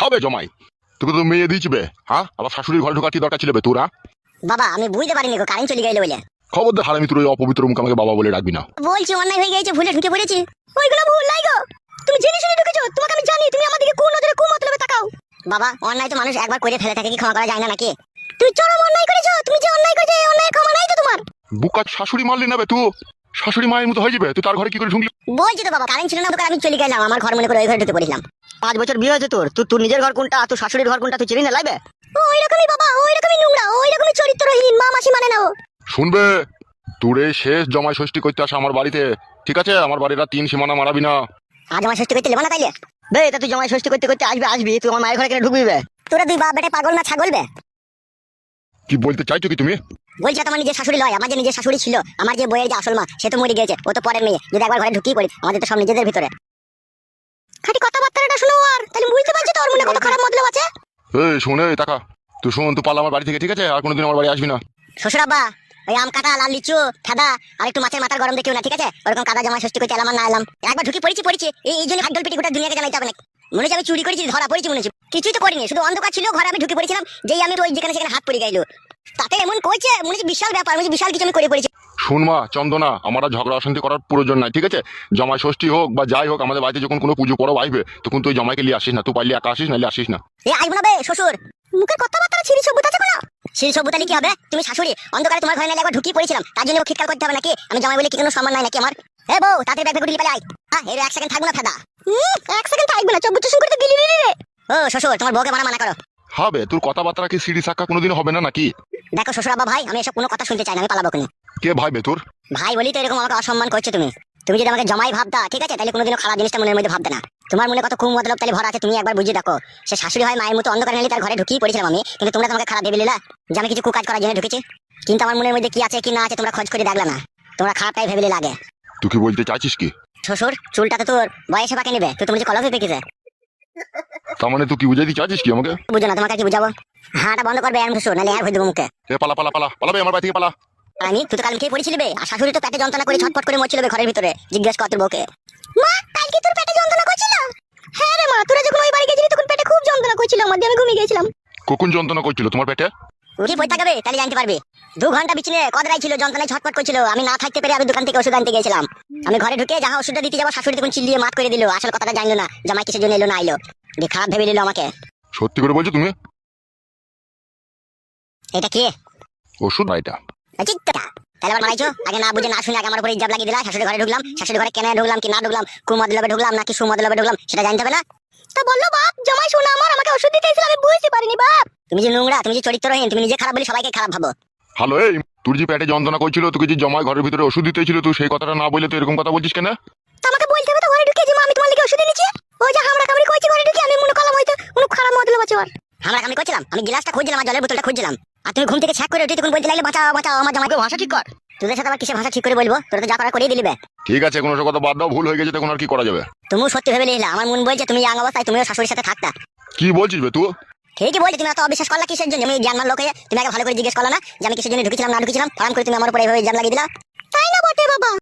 হবে জমাই। তোকে তো মেয়ে দিয়েছিবে হ্যাঁ আবার শাশুড়ির ঘরে ঢোকার কি দরকার ছিল বে তোরা বাবা আমি বুঝতে পারিনি গো কারেন্ট চলে গেলে বলে। খবরদার হারামি তোর ওই অপবিত্র মুখ আমাকে বাবা বলে ডাকবি না। বলছি অন্যায় হয়ে গেছে ভুলে ঢুকে পড়েছি। ওইগুলো ভুল নাই গো। তুমি জেনে শুনে ঢুকেছো তোমাকে আমি জানি তুমি আমাদেরকে কোন নজরে কোন মতলবে তাকাও। বাবা অন্যায় তো মানুষ একবার করে ফেলে থাকে কি ক্ষমা করা যায় না নাকি? তুই চরম অন্যায় করেছ তুমি যে অন্যায় করেছ এই অন্যায় ক্ষমা নাই তো তোমার। বুকা শাশুড়ি মারলি না বে তুই শাশুড়ি মায়ের মতো হয়ে যাবে তুই তার ঘরে কি করে ঢুকলি? বলছি তো বাবা কারেন্ট ছিল না দোকান আমি চলে গেলাম আমার ঘর মনে করে ওই ঘরে ঢুকে পড়লাম পাঁচ বছর বিয়ে হয়েছে তোর। তুই তোর নিজের ঘর কোনটা? তোর শাশুড়ির ঘর কোনটা? তুই চিনি না লাইবে? ওই রকমই বাবা ওই রকমই নোংরা ওই রকমই চরিত্রহীন মা মাসি মানে না ও। শুনবে? তোর এই শেষ জমাই ষষ্ঠী করতে আসা আমার বাড়িতে। ঠিক আছে? আমার বাড়িটা তিন সীমানা মারাবি না। আজ আমার ষষ্ঠী করতে লেবা না তাইলে বে তা তুই জামাই ষষ্ঠী করতে করতে আসবি আসবি। তুই আমার মায়ের ঘরে কেন ঢুকবি বে? তোরা দুই বাপ বেটে পাগল না ছাগল বে? কি বলতে চাইছো কি তুমি? বলছি তোমার নিজের শাশুড়ি লয় আমার যে নিজের শাশুড়ি ছিল আমার যে বইয়ের যে আসল মা সে তো মরে গেছে ও তো পরের মেয়ে। যদি একবার ঘরে ঢুকিয়ে পড়ি আমাদের তো সব নিজেদের ভিতরে। খাটি কথাবার্তাটা শুনো আর তাহলে বুঝতে পারছি তোর মনে কত খারাপ মতলব আছে? এই শুনে টাকা। তুই শোন তুই পালা আমার বাড়ি থেকে ঠিক আছে? আর কোনোদিন আমার বাড়ি আসবি না। শ্বশুর আব্বা ওই আম কাটা লাল লিচু ফেদা আর একটু মাছের মাথার গরম দেখিও না ঠিক আছে? ওরকম কাদা জামা ষষ্ঠী করতে এলাম না এলাম। একবার ঢুকি পড়েছি পড়েছি। এই জন্য হাড্ডল পিটি গোটা দুনিয়াকে জানাইতে হবে না মনে হচ্ছে আমি চুরি করেছি ধরা পড়েছি মনে হচ্ছে। কিছুই তো করিনি শুধু অন্ধকার ছিল ঘরে আমি ঢুকে পড়েছিলাম যেই আমি ওই যেখানে সেখানে হাত পড়ে গেল। তাতে এমন কইছে মনে হচ্ছে বিশাল ব্যাপার মনে হচ্ছে বিশাল কিছু আমি করে পড়েছি। শুন মা চন্দনা আমার ঝগড়া অশান্তি করার প্রয়োজন নাই ঠিক আছে? জমাই ষষ্ঠী হোক বা যাই হোক আমাদের বাড়িতে যখন কোনো পুজো পরব আসবে তখন তুই জমাইকে নিয়ে আসিস না তুই পারলে একা আসিস নাহলে আসিস না। এ আইব না বে শ্বশুর। মুখের কথাবার্তা ছিরি সভ্যতা আছে কোনো ছিরি সভ্যতালি কি হবে? তুমি শাশুড়ি অন্ধকারে তোমার ঘরে একবার ঢুকিয়ে পড়েছিলাম তার জন্য খিটকাল করতে হবে নাকি? আমি জামাই বলে কি কোনো সম্মান নাই নাকি আমার? এ বউ তাদের ব্যাগ পালাই আয়। হ্যাঁ এর এক সেকেন্ড থাকব না ফাদা। এক সেকেন্ড থাকবে না চব্বিশ শুরু করতে গিলি রে। ও শ্বশুর তোমার বউকে মানা মানা করো। হবে তোর কথাবার্তা কি সিঁড়ি সাক্কা কোনোদিন হবে না নাকি? দেখো শ্বশুর আব্বা ভাই আমি এসব কোনো কথা শুনতে চাই না আমি পালাবো কোনি কে ভাইবে তোর ভাই বলি তো এরকম আমাকে অসম্মান করছ তুমি। তুমি যদি আমাকে জমাই ভাবতা ঠিক আছে? তাহলে কোনোদিনও খারাপ জিনিসটা মনের মধ্যে ভাবতে না। তোমার মনে কত খুব মতলব তাহলে ভরা আছে তুমি একবার বুঝিয়ে দেখো। সে শাশুড়ি হয় মায়ের মতো অন্ধকার নিলে তার ঘরে ঢুকিয়ে পড়েছিলাম আমি। কিন্তু তোমরা তোমাকে খারাপ ভেবে নিলা। যে আমি কিছু কুকাজ করার জন্য ঢুকেছি। কিন্তু আমার মনের মধ্যে কি আছে কি না আছে তোমরা খোঁজ করে দেখলা না। তোমরা খারাপটাই ভেবে লাগে তুই কি বলতে চাইছিস কি? শ্বশুর চুলটা তো তোর বয়সে পাকে নেবে। তো তুমি যে কলফে পেকেছে। তার মানে তুই কি বুঝাইতে চাইছিস কি আমাকে? বুঝো না তোমাকে কি বুঝাবো? হাঁটা বন্ধ করবে এরম শ্বশুর নাহলে আর হয়ে দেবো মুখে। এ পালা পালা পালা। পালাবে আমার বাড়ি থেকে পালা। আমি তুই তো কাল খেয়ে পড়েছিলি বে। আর শাশুড়ি তো পেটে যন্ত্রণা করে ছটফট করে মরছিল বে ঘরের ভিতরে। জিজ্ঞেস কর তোর বউকে। মা কালকে তোর পেটে যন্ত্রণা করছিল? হ্যাঁ রে মা তোরা যখন ওই বাড়ি গেছিলি তখন পেটে খুব যন্ত্রণা করছিল। আমি ঘুমিয়ে গেছিলাম। কখন যন্ত্রণা করছিল তোমার পেটে? উঠি বই থাকবে তাহলে জানতে পারবি। দু ঘণ্টা বিছনে কদরাই ছিল যন্ত্রণায় ছটফট করছিল। আমি না থাকতে পেরে আমি দোকান থেকে ওষুধ আনতে গেছিলাম। আমি ঘরে ঢুকে যাহা ওষুধটা দিতে যাব শাশুড়ি তখন চিল্লিয়ে মাত করে দিল। আসল কথাটা জানলো না জামাই কিসের জন্য এলো না আইলো। দিয়ে খারাপ ভেবে দিল আমাকে। সত্যি করে বলছো তুমি? এটা কে? ওষুধ না এটা? তাহলে আবার মারাইছো আগে না বুঝে না শুনে আগে আমার উপরে ইজাব লাগিয়ে দিলা শাশুড়ি ঘরে ঢুকলাম শাশুড়ি ঘরে কেন ঢুকলাম কি না ঢুকলাম কুমদলবে ঢুকলাম নাকি সুমদলবে ঢুকলাম সেটা জানতে হবে না? তা বলল বাপ জামাই শোনা আমার আমাকে ওষুধ দিতে এসেছিল আমি বুঝতে পারিনি বাপ। তুমি যে নোংরা তুমি যে চরিত্রহীন তুমি নিজে খারাপ বলে সবাইকে খারাপ ভাবো। হ্যালো এই তোর যে পেটে যন্ত্রণা করছিল তুই যে জমায় ঘরের ভিতরে ওষুধ দিতে ছিল তুই সেই কথাটা না বলে তুই এরকম কথা বলছিস কেন? আমাকে বলতে হবে তো ঘরে ঢুকে যে আমি তোমার লিগে ওষুধ এনেছি। ওই যে হামড়া কামড়ি কইছি ঘরে ঢুকে আমি মনে করলাম হয়তো কোনো খারাপ মতলব আছে ওর। হামড়া কামড়ি করছিলাম আমি গ্লাসটা খুঁজছিলাম আর জলের বোতলটা খুঁজছিলাম। আর তুমি ঘুম থেকে ছ্যাক করে উঠে তখন বলতে লাগলে বাঁচাও বাঁচাও আমার জামাইকে ভাষা ঠিক কর। তোদের সাথে আবার কিসে ভাষা ঠিক করে বলব? তোরা তো যা করা করেই দিলিবে ঠিক আছে কোনো কথা বাদ দাও ভুল হয়ে গেছে তখন আর কি করা যাবে? তুমিও সত্যি ভেবে নিলে আমার মন বলছে তুমি ইয়াং অবস্থায় তুমিও শাশুড়ির সাথে থাকতা। কি বলছিস বে তুই? ঠিকই বলছি তুমি এত অবিশ্বাস করলা কিসের জন্য? আমি জ্ঞান লোকে তুমি আগে ভালো করে জিজ্ঞেস করলা না যে আমি কিসের জন্য ঢুকেছিলাম না ঢুকেছিলাম? ফার্ম করে তুমি আমার উপরে এইভাবে জ্ঞান লাগিয়ে দিলা? তাই না বটে বাবা।